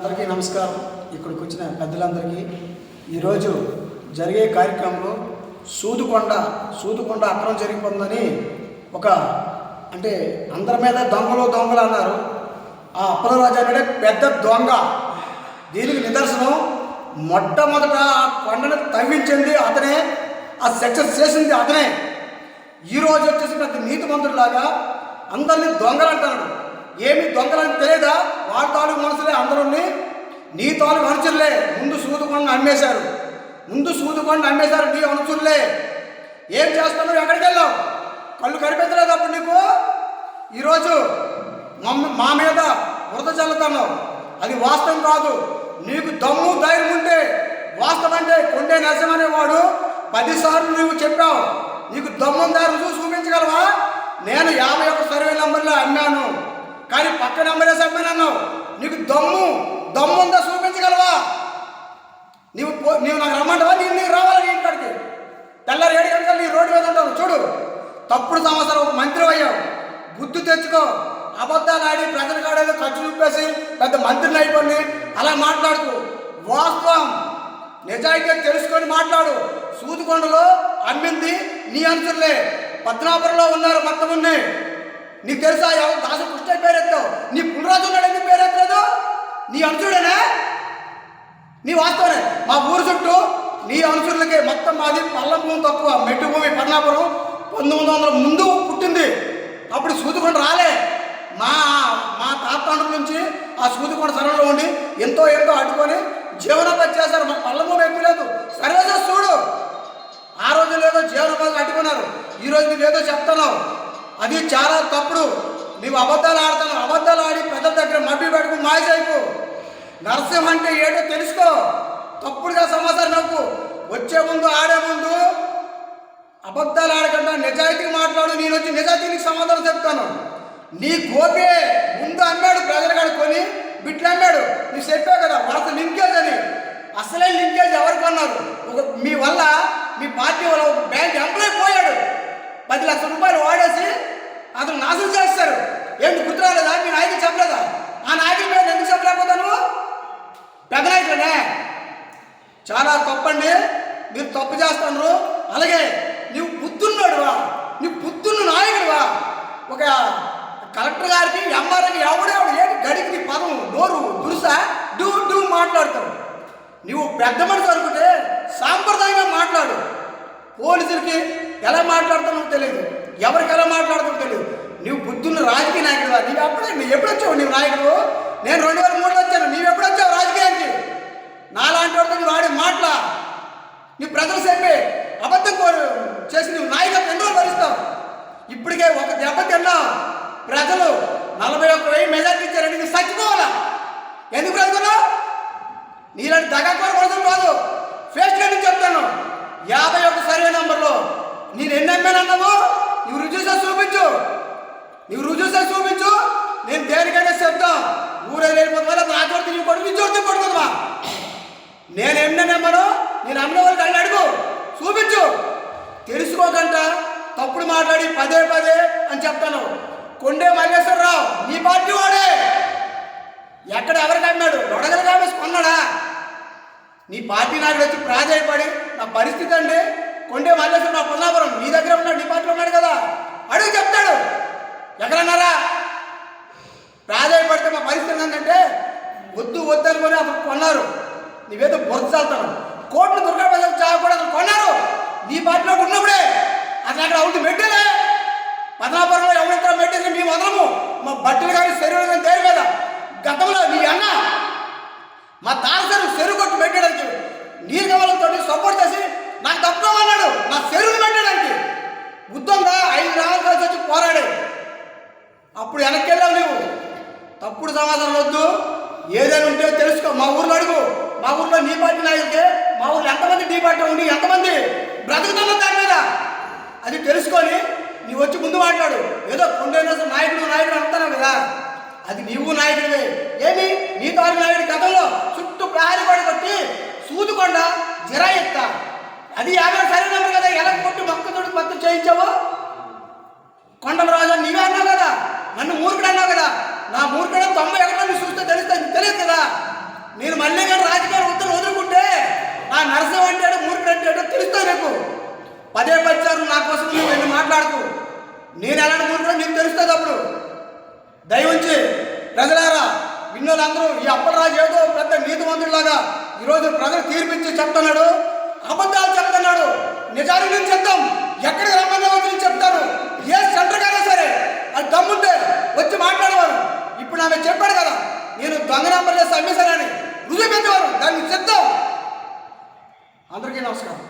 అందరికీ నమస్కారం. ఇక్కడికి వచ్చిన పెద్దలందరికీ. ఈరోజు జరిగే కార్యక్రమంలో సూదుకొండ సూదుకొండ అక్రమం జరిగిపోతుందని ఒక అంటే అందరి మీద దొంగలు దొంగలు అన్నారు. ఆ అప్పలరాజు అనేది పెద్ద దొంగ. దీనికి నిదర్శనం మొట్టమొదట ఆ కొండను తవ్వించింది అతనే ఆ సక్సెస్ చేసింది అతనే. ఈ రోజు వచ్చేసి పెద్ద నీతిమంతుడిలాగా అందరినీ దొంగలు అంటారు ఏమి దొంగలని తెలియదా? వాళ్ళ తాలూకు మనుషులే అందరూని. నీ తాలూకు అనుచులే ముందు సూదుకొని అమ్మేశారు. ముందు సూదుకొని అమ్మేశారు నీ అనుచులే ఏం చేస్తావు ఎక్కడికి వెళ్ళావు? కళ్ళు కనిపించలేదు అప్పుడు నీకు? ఈరోజు మా మీద వృత చల్లుతున్నావు. అది వాస్తవం కాదు. నీకు దమ్ము ధైర్యం ఉంటే వాస్తవం అంటే కొండే నరసింహ అనేవాడు పదిసార్లు నువ్వు చెప్పావు. నీకు దమ్ము రుజువు చూపించగలవా నేను యాభై ఒక్క సర్వే నంబర్లో అమ్మాను కానీ పక్క నెంబరే అన్నావు. నీకు దమ్ము దమ్ము ఉందా చూపించగలవా? నీవు నీవు నాకు రమ్మంటావా? నేను నీకు రావాలి నీ ఇంటికి తెల్లారి ఏడు గంటలు నీ రోడ్డు మీద ఉంటావు. చూడు తప్పుడు సంవత్సరం ఒక మంత్రి అయ్యావు. బుద్ధి తెచ్చుకో. అబద్ధాలు ఆడి ప్రజల కాడేదో ఖర్చు చూపేసి పెద్ద మంత్రిని అయిపోయి అలా మాట్లాడుతూ వాస్తవం. నిజాయితీ తెలుసుకొని మాట్లాడు. సూదికొండలో అమ్మింది నీ అనుచరులే. పద్మనాపురంలో ఉన్నారు మొత్తం ఉన్నాయి. నీకు తెలుసా ఎవరు దాసు కృష్ణ పేరెత్తావు నీ పునరాజు ఉన్నాడు ఎందుకు పేరెత్తలేదు నీ అనుచరుడేనా? నీ వాస్తవనే మా ఊరు చుట్టూ నీ అనుచరులకి మొత్తం మాది పల్లం భూమి తక్కువ మెట్టు భూమి పర్ణాపురం. పంతొమ్మిది వందల ముందు పుట్టింది. అప్పుడు సూదుకొండ రాలే. మా మా తాతాండ్రుల నుంచి ఆ సూదుకొండ సరళలో ఉండి ఎంతో ఎంతో అడ్డుకొని జీవనోపాధి చేశారు. మా పల్లం భూమి ఎక్కువ లేదు. సర్వేసెస్ చూడు. ఆ రోజు లేదో జీవనోపాధి అడ్డుకున్నారు. ఈ రోజు నువ్వు ఏదో చెప్తున్నావు. అది చాలా తప్పుడు. నీవు అబద్ధాలు ఆడుతున్నావు అబద్ధాలు ఆడి ప్రజల దగ్గర మబ్బి పెట్టుకుని మాయసైపు నరసింహ అంటే ఏటో తెలుసుకో. తప్పుడుగా సమాచారం నవ్వు వచ్చే ముందు ఆడే ముందు అబద్ధాలు ఆడకుండా నిజాయితీగా మాట్లాడు. నేను వచ్చి నిజాయితీకి సమాధానం చెప్తాను. నీ గోపే ముందు అన్నాడు ప్రజలు కడుక్కొని బిట్లు అన్నాడు. నువ్వు చెప్పావు కదా వాళ్ళకి లింకేజ్ అని. అసలే లింకేజ్ ఎవరికి అన్నారు. ఒక మీ వల్ల మీ పార్టీ వల్ల ఒక బ్యాంక్ ఎంప్లాయ్ పోయాడు. పది లక్షల రూపాయలు వాడేసి అతను నాశనం చేస్తారు. ఏంటి గుర్తురాలేదా? మీ నాయకులు చెప్పలేదా? ఆ నాయకుల మీద ఎందుకు చెప్పలేకపోతా నువ్వు? పెద్ద నాయకులనే చాలా తప్పండి. మీరు తప్పు చేస్తున్నారు. అలాగే నీవు బుద్ధున్నాడువా? నీవు బుద్ధున్న నాయకుడువా? ఒక కలెక్టర్ గారికి ఎంఆర్ఏకి ఎవడెవడు ఏంటి గడికి నీ పదం నోరు దురుసా డూ డూ మాట్లాడతావు నువ్వు పెద్ద మనిషి అనుకుంటే సాంప్రదాయంగా మాట్లాడు. పోలీసులకి ఎలా మాట్లాడుతున్నావు తెలియదు. ఎవరికి ఎలా మాట్లాడుతానో తెలియదు. నువ్వు బుద్ధున్న రాజకీయ నాయకుడు నీవు ఎప్పుడే నువ్వు ఎప్పుడు వచ్చావు నీవు నాయకుడు? నేను రెండు వేల మూడులో వచ్చాను. నీవు ఎప్పుడు వచ్చావు రాజకీయానికి? నాలాంటి వాడితో నువ్వు ఆడే మాటలా నీ ప్రజలు చెప్పి అబద్ధం కోరు చేసి నువ్వు నాయకత్వం ఎన్నో భరిస్తావు. ఇప్పటికే ఒక దెబ్బ తిన్నావు ప్రజలు నలభై ఒక్క వెయ్యి మెజార్టీ ఇచ్చారంటే నువ్వు చచ్చిపోవాలా ఎందుకు బ్రతుకున్నావు నీలాంటి దగాకోర కోసం కాదు ఫేస్ నుంచి చెప్తాను. యాభై నేను ఎన్ని అమ్మానన్నావు నువ్వు రుజువుసే చూపించు. నువ్వు రుజువుసే చూపించు. నేను దేనికైనా చెప్తాం. ఊరే వెళ్ళిపోతున్నా నా కొడుకు తిరిగి కొడుకు చూస్తే చోటు కొడుకుందా నేను ఎన్ని నమ్మను నేను అమ్మిన వాళ్ళకి అడిగి అడుగు. చూపించు. తెలుసుకోకంట. తప్పుడు మాట్లాడి పదే పదే అని చెప్తాను. కొండే మల్లేశ్వరరావు నీ పార్టీ వాడే. ఎక్కడ ఎవరికి అమ్మాడు? నొడగలు కామేసి కొన్నాడా? నీ పార్టీ నాకు వచ్చి ప్రాధాయపడి నా పరిస్థితి అండి. కొండే మల్లేశ్వరం నా పొన్నాపురం నీ దగ్గర ఉన్నాడు నీ పార్టీలో ఉన్నాడు కదా అడుగు చెప్తాడు ఎక్కడన్నారా ప్రాధాయపడితే మా పరిస్థితి ఏంటంటే వద్దు వద్దు అనుకొని అప్పుడు కొన్నారు. నీవేదో బొరద కోట్లు దుర్గా ప్రజలు చావు కూడా కొన్నారు. నీ పార్టీలో ఉన్నప్పుడే అసలు అక్కడ అవుతుంది మెట్టేలే పద్మాపురంలో ఎవరైతే మెట్టేసి మేము వదలము. మా బట్టలు కానీ శరీరం కానీ తేరు కదా. గతంలో నీ అన్న మా తారసరు చెరువు కొట్టు పెట్టడానికి నీరు కావాలతో సపోర్ట్ చేసి నాకు అన్నాడు. నా చెరువులు పెట్టడానికి ఉద్దంగా ఐదు రావాలి కలిసి వచ్చి పోరాడు అప్పుడు వెనక్కి వెళ్ళావు నువ్వు. తప్పుడు సమాధానం వద్దు. ఏదైనా ఉంటే తెలుసుకో. మా ఊర్లో అడుగు. మా ఊర్లో నీ పార్టీ నాయకుడికే మా ఊర్లో ఎంతమంది నీ పార్టీ ఉండి ఎంతమంది బ్రతుకుతున్న దాని మీద. అది తెలుసుకొని నీ వచ్చి ముందు మాట్లాడు. ఏదో కొండైనా నాయకుడు నాయకుడు అంటున్నావు కదా. అది నీవు నాయకుడివే. ఏమి? నీ తాను నాయుడు గతంలో చుట్టూ ప్రహారీ పడి కొట్టి సూదుకొండ జిరా ఎత్తా. అది యాభై సరైన కదా. ఎలా కొట్టి మొక్కతోటి మొత్తం చేయించావు? కొండల రాజు నీవే అన్నావు కదా. నన్ను మూర్ఖుడు అన్నావు కదా. నా మూర్ఖడ తొంభై ఎక్కడ మీరు చూస్తే తెలుస్తా తెలియదు కదా? నేను మళ్ళీ గారు రాజకీయ వృత్తులు వదులుకుంటే నా నరసం అంటాడు మూర్ఖుడు అంటాడు తెలుస్తా రేపు పదే పచ్చారు నా కోసం నువ్వు వెళ్ళి నేను ఎలాంటి మూర్ఖుడు నీకు తెలుస్తుంది అప్పుడు. దయవుంచి ప్రజలారా విన్నోళ్ళందరూ ఈ అప్పలరాజు ఏదో పెద్ద నీతివంతుడిలాగా ఈరోజు ప్రజలు తీర్పించి చెప్తున్నాడు అబద్ధాలు చెప్తున్నాడు. నిజాన్ని నేను చెప్తాం. ఎక్కడికి రమ్మన్నా చెప్తాను. ఏ సెంటర్ గారు దొంగ నెంబర్ చేసి అమ్మేశానని రుజువు పెట్టేవారు. దాన్ని చెప్తాం. అందరికీ నమస్కారం.